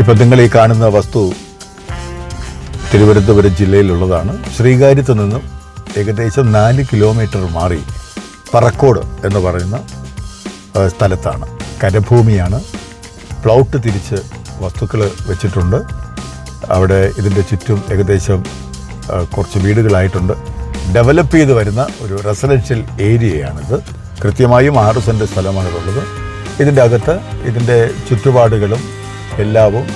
ഇപ്പം നിങ്ങൾ ഈ കാണുന്ന വസ്തു തിരുവനന്തപുരം ജില്ലയിലുള്ളതാണ്. ശ്രീകാര്യത്ത് നിന്നും ഏകദേശം നാല് കിലോമീറ്റർ മാറി പറക്കോട് എന്ന് പറയുന്ന സ്ഥലത്താണ്. കരഭൂമിയാണ്. പ്ലൗട്ട് തിരിച്ച് വസ്തുക്കൾ വെച്ചിട്ടുണ്ട്. അവിടെ ഇതിന്റെ ചുറ്റും ഏകദേശം കുറച്ച് വീടുകളായിട്ടുണ്ട്. ഡെവലപ്പ് ചെയ്ത് വരുന്ന ഒരു റെസിഡൻഷ്യൽ ഏരിയയാണിത്. കൃത്യമായും ആറ് സെന്റ് സ്ഥലമാണിതുള്ളത് ഇതിന്റെ അകത്ത് ഇതിന്റെ ചുറ്റുപാടുകളും എല്ലാവും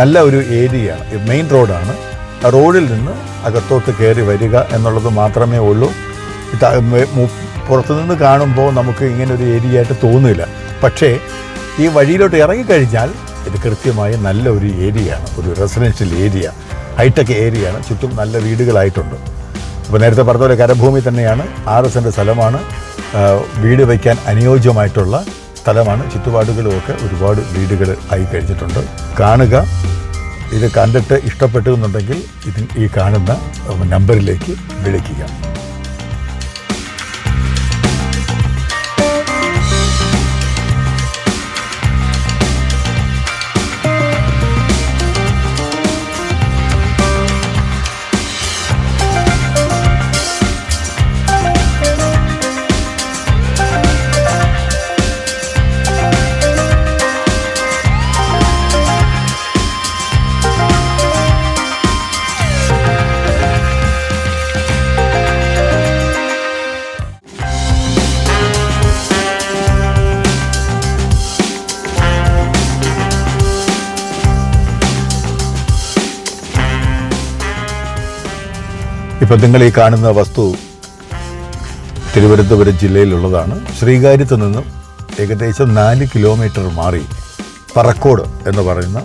നല്ല ഒരു ഏരിയയാണ് മെയിൻ റോഡാണ്. റോഡിൽ നിന്ന് അകത്തോട്ട് കയറി വരിക എന്നുള്ളത് മാത്രമേ ഉള്ളൂ. പുറത്തുനിന്ന് കാണുമ്പോൾ നമുക്ക് ഇങ്ങനെ ഒരു ഏരിയ ആയിട്ട് തോന്നില്ല. പക്ഷേ ഈ വഴിയിലോട്ട് ഇറങ്ങിക്കഴിഞ്ഞാൽ ഇത് കൃത്യമായി നല്ല ഒരു ഏരിയയാണ് ഒരു റെസിഡൻഷ്യൽ ഏരിയ ഹൈടെക് ഏരിയയാണ്. ചുറ്റും നല്ല വീടുകളായിട്ടുണ്ട്. അപ്പോൾ നേരത്തെ പറഞ്ഞ പോലെ കരഭൂമി തന്നെയാണ് ആറ് എസിന്റെ സ്ഥലമാണ്. വീട് വയ്ക്കാൻ അനുയോജ്യമായിട്ടുള്ള സ്ഥലമാണ്. ചുറ്റുപാടുകളുമൊക്കെ ഒരുപാട് വീടുകൾ ആയി കഴിഞ്ഞിട്ടുണ്ട്. കാണുക. ഇത് കണ്ടിട്ട് ഇഷ്ടപ്പെട്ടു എന്നുണ്ടെങ്കിൽ ഇതിന് ഈ കാണുന്ന നമ്പറിലേക്ക് വിളിക്കുക. ഇപ്പം നിങ്ങൾ ഈ കാണുന്ന വസ്തു തിരുവനന്തപുരം ജില്ലയിലുള്ളതാണ്. ശ്രീകാര്യത്ത് നിന്നും ഏകദേശം നാല് കിലോമീറ്റർ മാറി പറക്കോട് എന്ന് പറയുന്ന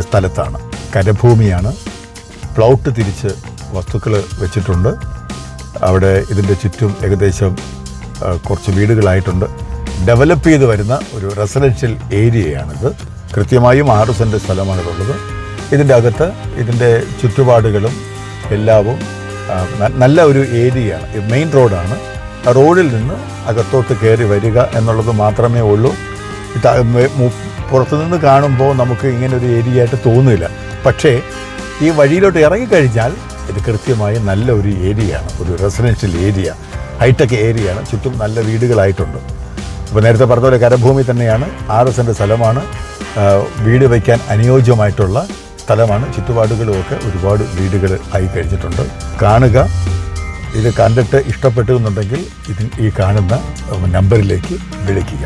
സ്ഥലത്താണ്. കരഭൂമിയാണ്. പ്ലൗട്ട് തിരിച്ച് വസ്തുക്കൾ വെച്ചിട്ടുണ്ട്. അവിടെ ഇതിന്റെ ചുറ്റും ഏകദേശം കുറച്ച് വീടുകളായിട്ടുണ്ട്. ഡെവലപ്പ് ചെയ്ത് വരുന്ന ഒരു റെസിഡൻഷ്യൽ ഏരിയയാണിത്. കൃത്യമായും ആറ് സെന്റ് സ്ഥലമാണിതുള്ളത് ഇതിന്റെ അകത്ത് ഇതിന്റെ ചുറ്റുപാടുകളും എല്ലാവും നല്ല ഒരു ഏരിയയാണ് മെയിൻ റോഡാണ് റോഡിൽ നിന്ന് അകത്തോട്ട് കയറി വരിക എന്നുള്ളത് മാത്രമേ ഉള്ളൂ. പുറത്തുനിന്ന് കാണുമ്പോൾ നമുക്ക് ഇങ്ങനെ ഒരു ഏരിയ ആയിട്ട് തോന്നില്ല. പക്ഷേ ഈ വഴിയിലോട്ട് ഇറങ്ങിക്കഴിഞ്ഞാൽ ഇത് കൃത്യമായി നല്ല ഒരു ഏരിയയാണ് ഒരു റെസിഡൻഷ്യൽ ഏരിയ ഹൈടെക് ഏരിയയാണ് ചുറ്റും നല്ല വീടുകളായിട്ടുണ്ട്. അപ്പോൾ നേരത്തെ പറഞ്ഞ പോലെ കരഭൂമി തന്നെയാണ് ആറ് സെന്റ് സ്ഥലമാണ്. വീട് വയ്ക്കാൻ അനുയോജ്യമായിട്ടുള്ള സ്ഥലമാണ്. ചുറ്റുപാടുകളുമൊക്കെ ഒരുപാട് വീടുകൾ ആയി കഴിഞ്ഞിട്ടുണ്ട്. കാണുക. ഇത് കണ്ടിട്ട് ഇഷ്ടപ്പെട്ടു എന്നുണ്ടെങ്കിൽ ഇത് ഈ കാണുന്ന നമ്പറിലേക്ക് വിളിക്കുക.